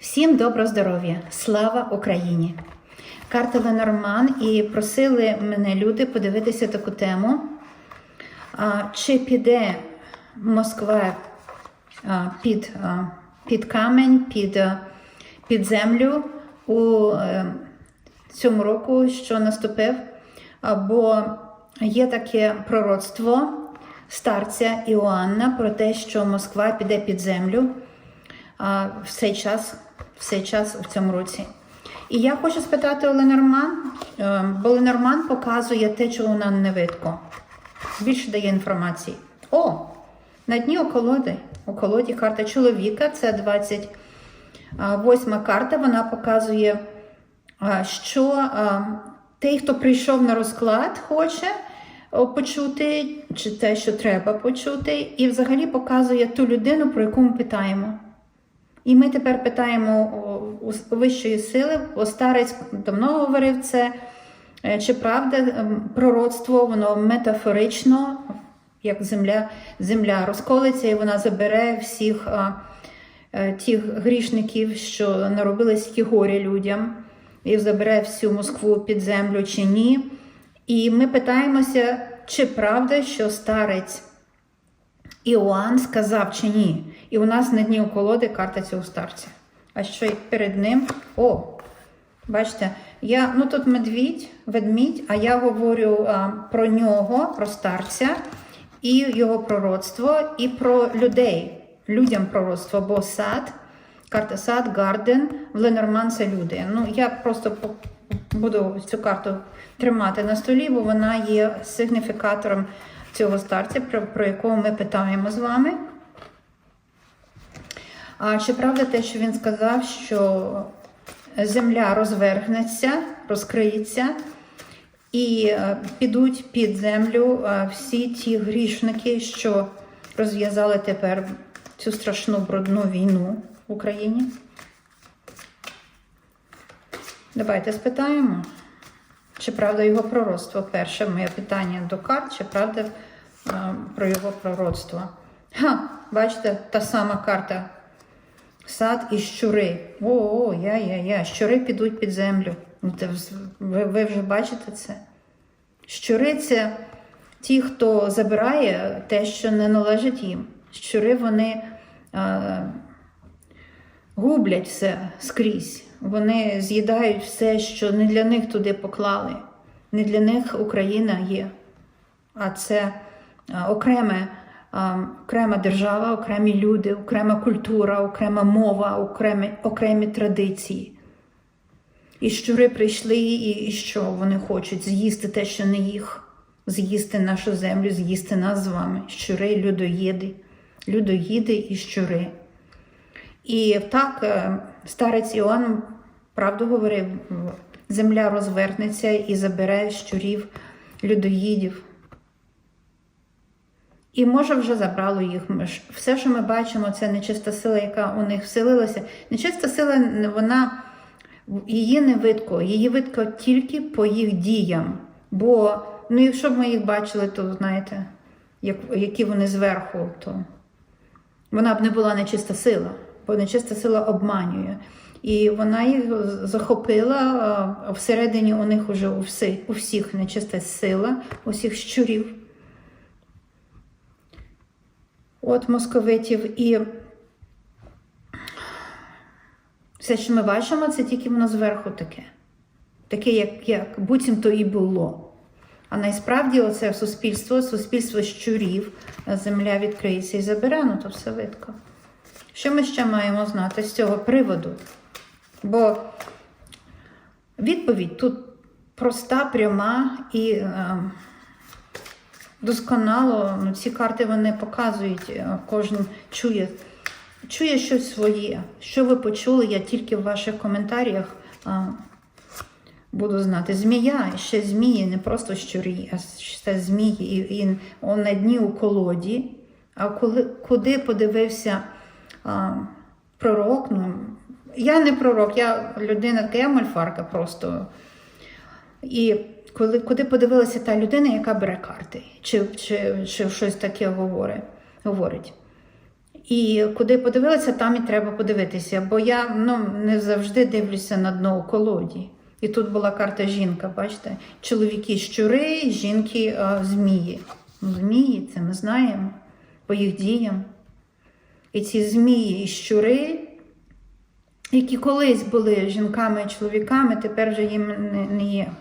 Всім добро здоров'я! Слава Україні! Карта Ленорман і просили мене люди подивитися таку тему. Чи піде Москва під, під камень, під, під землю у е, цьому року, що наступив? Бо є таке пророцтво старця Іоанна про те, що Москва піде під землю в цей час, в цей час у цьому році. І я хочу спитати у Ленорман, е, бо Ленорман показує те, чого нам не видко. Більше дає інформації. О, на дні у колоди, у колоді карта чоловіка, це 28 карта, вона показує, що той, хто прийшов на розклад, хоче почути, чи те, що треба почути, і взагалі показує ту людину, про яку ми питаємо. І ми тепер питаємо у вищої сили, бо старець давно говорив це, е, чи правда ем, пророцтво, воно метафорично, як земля, земля розколиться, і вона забере всіх а, е, тих грішників, що наробили стільки горя людям, і забере всю Москву під землю чи ні. І ми питаємося, чи правда, що старець Іоанн сказав чи ні. І у нас на дні у колоди карта цього старця. А що й перед ним? О, бачите, я, ну тут медвідь, ведмідь, а я говорю а, про нього, про старця, і його пророцтво, і про людей, людям пророцтво, бо сад, карта сад, гарден, в Ленорман це люди. Ну, я просто буду цю карту тримати на столі, бо вона є сигніфікатором цього старця, про, про якого ми питаємо з вами. А чи правда те, що він сказав, що земля розвергнеться, розкриється, і е, підуть під землю е, всі ті грішники, що розв'язали тепер цю страшну брудну війну в Україні? Давайте спитаємо. Чи правда його пророцтво? Перше моє питання до карт, чи правда е, про його пророцтво? Ха, бачите, та сама карта. Сад і щури. О, я, я, я. Щури підуть під землю. Ви, ви вже бачите це? Щури це ті, хто забирає те, що не належить їм. Щури вони е, гублять все скрізь. Вони з'їдають все, що не для них туди поклали. Не для них Україна є. А це окреме, окрема держава, окремі люди, окрема культура, окрема мова, окремі, окремі традиції. І щури прийшли, і, і що вони хочуть? З'їсти те, що не їх, з'їсти нашу землю, з'їсти нас з вами. Щури, людоїди, людоїди і щури. І так, е, старець Іоанн правду говорив: земля розвернеться і забере щурів, людоїдів. І може вже забрало їх. Все, що ми бачимо, це нечиста сила, яка у них вселилася. Нечиста сила, вона її не видко, її видко тільки по їх діям. Бо, ну, якщо б ми їх бачили, то знаєте, як, які вони зверху, то вона б не була нечиста сила, бо нечиста сила обманює. І вона їх захопила всередині у них уже у, всі, у всіх нечиста сила, усіх щурів. От московитів. І все, що ми бачимо, це тільки воно зверху таке. Таке, як, як буцімто і було. А насправді оце суспільство, суспільство щурів, земля відкриється і забере, ну то все видко. Що ми ще маємо знати з цього приводу? Бо відповідь тут проста, пряма і е, досконало. Ну, ці карти вони показують, е, кожен чує, чує щось своє. Що ви почули, я тільки в ваших коментарях е, буду знати. Змія, ще змії, не просто щурі, а ще змії. І, і он на дні у колоді. А коли, куди подивився а, пророк, ну, я не пророк, я людина, така просто. І коли, куди подивилася та людина, яка бере карти, чи, чи, чи щось таке говорить. говорить. І куди подивилися, там і треба подивитися. Бо я ну, не завжди дивлюся на дно у колоді. І тут була карта жінка, бачите? Чоловіки щури, жінки е, змії. Ну, Змії, це ми знаємо по їх діям. І ці змії і щури, які колись були жінками і чоловіками, тепер вже їм не є.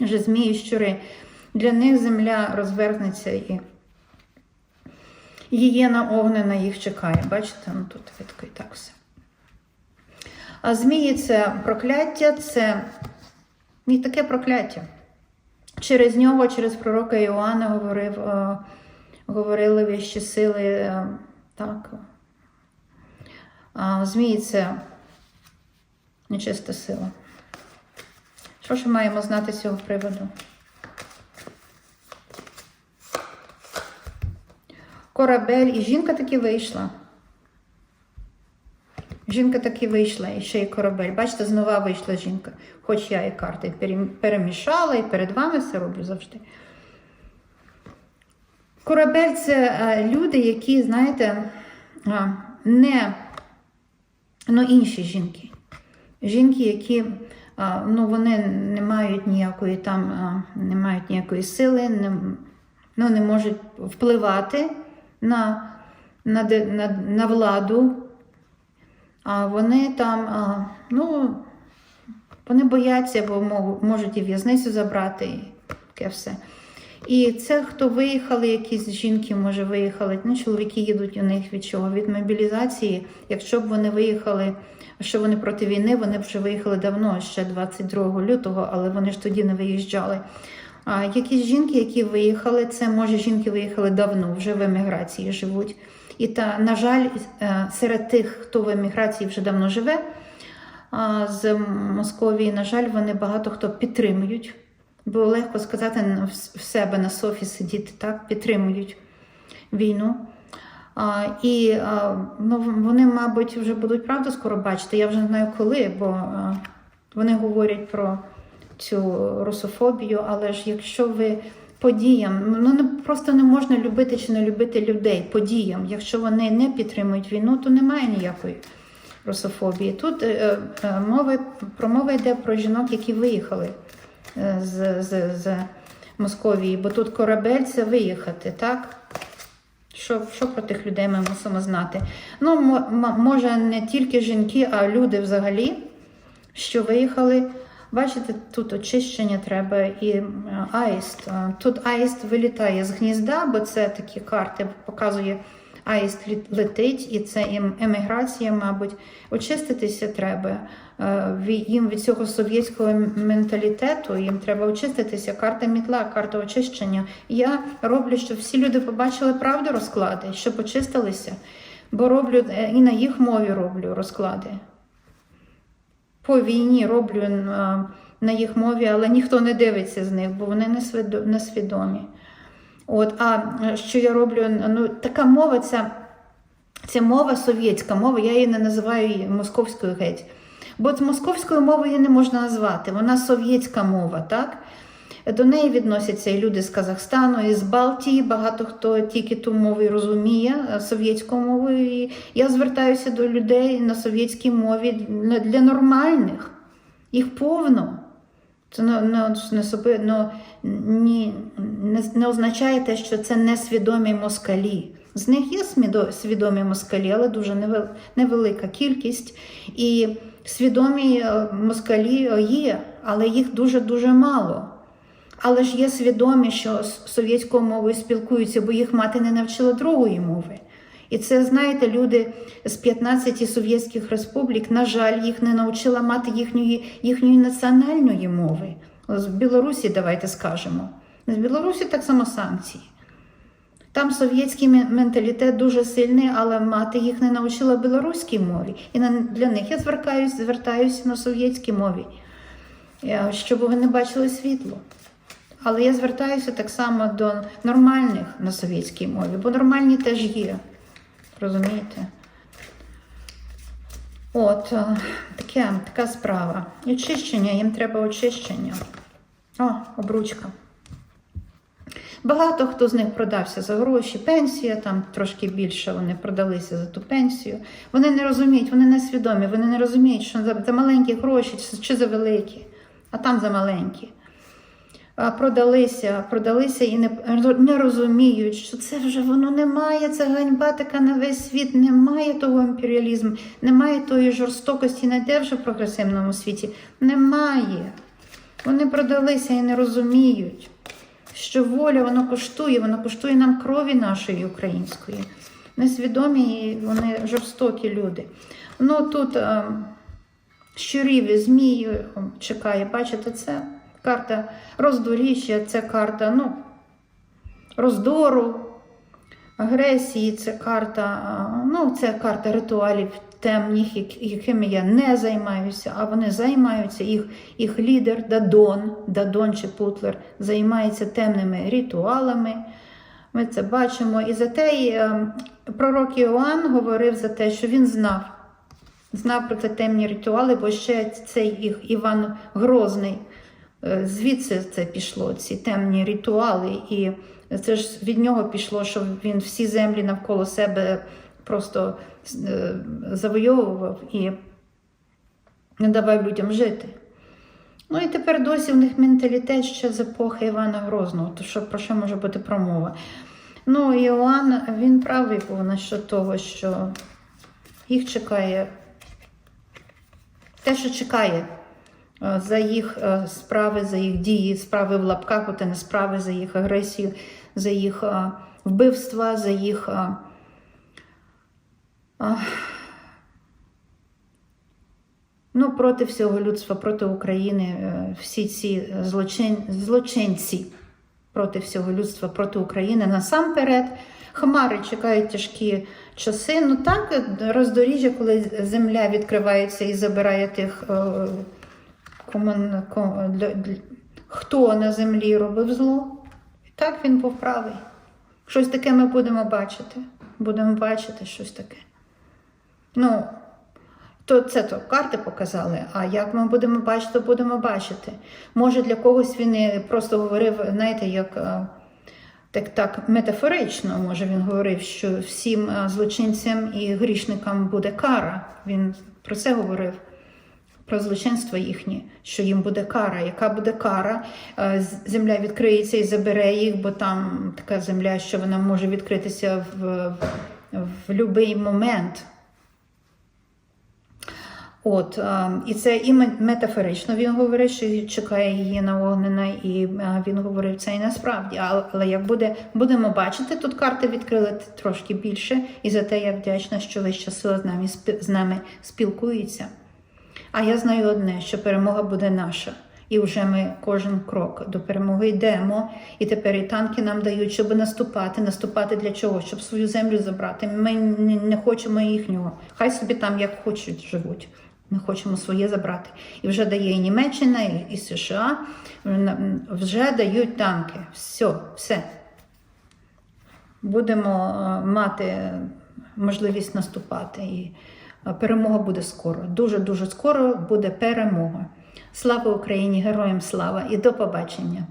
Вже змії щури. Для них земля розвернеться і гієна огнена їх чекає. Бачите, ну тут і так все. А змії це прокляття, це не таке прокляття. Через нього, через пророка Іоанна говорив, е, говорили вищі сили. е, так. Змії це нечиста сила. Що ж маємо знати з цього приводу? Корабель і жінка таки вийшла. Жінка таки вийшла, і ще й корабель. Бачите, знову вийшла жінка. Хоч я і карти перемішала, і перед вами все роблю завжди. Корабель це е, люди, які, знаєте, не ну, інші жінки. Жінки, які ну, вони не мають ніякої там, не мають ніякої сили, не, ну, не можуть впливати на, на, на, на владу. А вони там, ну, вони бояться, бо можуть і в'язницю забрати, і таке все. І це хто виїхали, якісь жінки, може, виїхали. Ну, чоловіки їдуть у них від чого? Від мобілізації. Якщо б вони виїхали, що вони проти війни, вони б вже виїхали давно, ще 22 лютого, але вони ж тоді не виїжджали. А якісь жінки, які виїхали, це може жінки виїхали давно, вже в еміграції живуть. І та, на жаль, е, серед тих, хто в еміграції вже давно живе, з Московії, на жаль, вони багато хто підтримують. Бо легко сказати в себе на софі сидіти, так, підтримують війну. А, і а, ну, вони, мабуть, вже будуть правду скоро бачити. Я вже знаю коли, бо а, вони говорять про цю русофобію, але ж якщо ви подіям, ну не просто не можна любити чи не любити людей подіям. Якщо вони не підтримують війну, то немає ніякої русофобії. Тут е, е, мова, промова йде про жінок, які виїхали з, з, з Московії, бо тут корабель це виїхати, так? Що, що про тих людей ми мусимо знати? Ну, може, не тільки жінки, а люди взагалі, що виїхали. Бачите, тут очищення треба і е, аїст. Е, Тут аїст вилітає з гнізда, бо це такі карти показує, аїст летить, і це ем- еміграція, мабуть. Очиститися треба. Е, Їм від цього совєтського менталітету їм треба очиститися. Карта мітла, карта очищення. Я роблю, щоб всі люди побачили правду розклади, щоб очистилися. Бо роблю е, і на їх мові роблю розклади по війні роблю на їх мові, але ніхто не дивиться з них, бо вони не свідомі. От, а е, що я роблю? Ну, така мова, це, це мова совєтська мова, я її не називаю московською геть. Бо з московською мовою її не можна назвати, вона совєтська мова, так? До неї відносяться і люди з Казахстану, і з Балтії. Багато хто тільки ту мову розуміє е, совєтську мову. І я звертаюся до людей на совєтській мові для нормальних. Їх повно. Це не, не, не, соби- ну, ні, не, не означає те, що це несвідомі москалі. З них є свідомі москалі, але дуже невел- невелика кількість. І свідомі е, москалі є, але їх дуже-дуже мало. Але ж є свідомі, що з совєтською мовою спілкуються, бо їх мати не навчила другої мови. І це, знаєте, люди з 15 совєтських республік, на жаль, їх не навчила мати їхньої, їхньої національної мови. З Білорусі, давайте скажемо. З Білорусі так само санкції. Там совєтський менталітет дуже сильний, але мати їх не навчила білоруській мові. І для них я звертаюся, звертаюся на совєтській мові, е, щоб вони бачили світло. Але я звертаюся так само до нормальних на совєтській мові, бо нормальні теж є. Розумієте? От, е, таке, така справа. І очищення, їм треба очищення. О, обручка. Багато хто з них продався за гроші, пенсія, там трошки більше вони продалися за ту пенсію. Вони не розуміють, вони не свідомі, вони не розуміють, що за, маленькі гроші чи за великі, а там за маленькі. А, Продалися, продалися і не, не розуміють, що це вже воно немає, це ганьба така на весь світ, немає того імперіалізму, немає тої жорстокості, не де вже в прогресивному світі. Немає. Вони продалися і не розуміють, що воля воно коштує, воно коштує нам крові нашої української. Несвідомі і вони жорстокі люди. Ну тут е, щурів і е, чекає, бачите, це карта роздоріжжя, це карта ну, роздору, агресії, це карта, ну, це карта ритуалів темних, якими я не займаюся, а вони займаються. Їх, їх лідер Дадон, Дадон чи Путлер займається темними ритуалами. Ми це бачимо. І за те й, е, пророк Іоанн говорив за те, що він знав. Знав про ці темні ритуали, бо ще цей Іван Грозний. Е, Звідси це пішло, ці темні ритуали. І це ж від нього пішло, що він всі землі навколо себе просто е, завойовував і не давав людям жити. Ну і тепер досі в них менталітет ще з епохи Івана Грозного, то що про що може бути промова? Ну, Іоанн, він правий був насчет того, що їх чекає те, що чекає за їх е, справи, за їх дії, справи в лапках, от, не справи за їх агресію, за їх е, вбивства, за їх. е, Ну, проти всього людства, проти України, е, всі ці злочин, злочинці проти всього людства, проти України насамперед. Хмари чекають тяжкі часи. Ну так, роздоріжжя, коли земля відкривається і забирає тих, е, кому, кому- для- для- хто на землі робив зло. Так він був правий. Щось таке ми будемо бачити. Будемо бачити щось таке. Ну, то це то карти показали. А як ми будемо бачити, будемо бачити. Може, для когось він просто говорив, знаєте, як е, так, так метафорично, може він говорив, що всім е, злочинцям і грішникам буде кара. Він про це говорив. Про злочинство їхнє, що їм буде кара. Яка буде кара? Е, Земля відкриється і забере їх, бо там така земля, що вона може відкритися в, в будь-який момент. От, е, і це і метафорично він говорить, що чекає її на вогнена, і е, він говорив це і насправді. Але як буде, будемо бачити, тут карти відкрили трошки більше, і за те я вдячна, що вища сила з нами, з нами спілкується. А я знаю одне, що перемога буде наша. І вже ми кожен крок до перемоги йдемо. І тепер і танки нам дають, щоб наступати. Наступати для чого? Щоб свою землю забрати. Ми не, хочемо їхнього. Хай собі там як хочуть живуть. Ми хочемо своє забрати. І вже дає і Німеччина, і, США, вже дають танки. Все, все. Будемо е, мати можливість наступати. Е, перемога буде скоро. Дуже-дуже скоро буде перемога. Слава Україні! Героям слава і до побачення!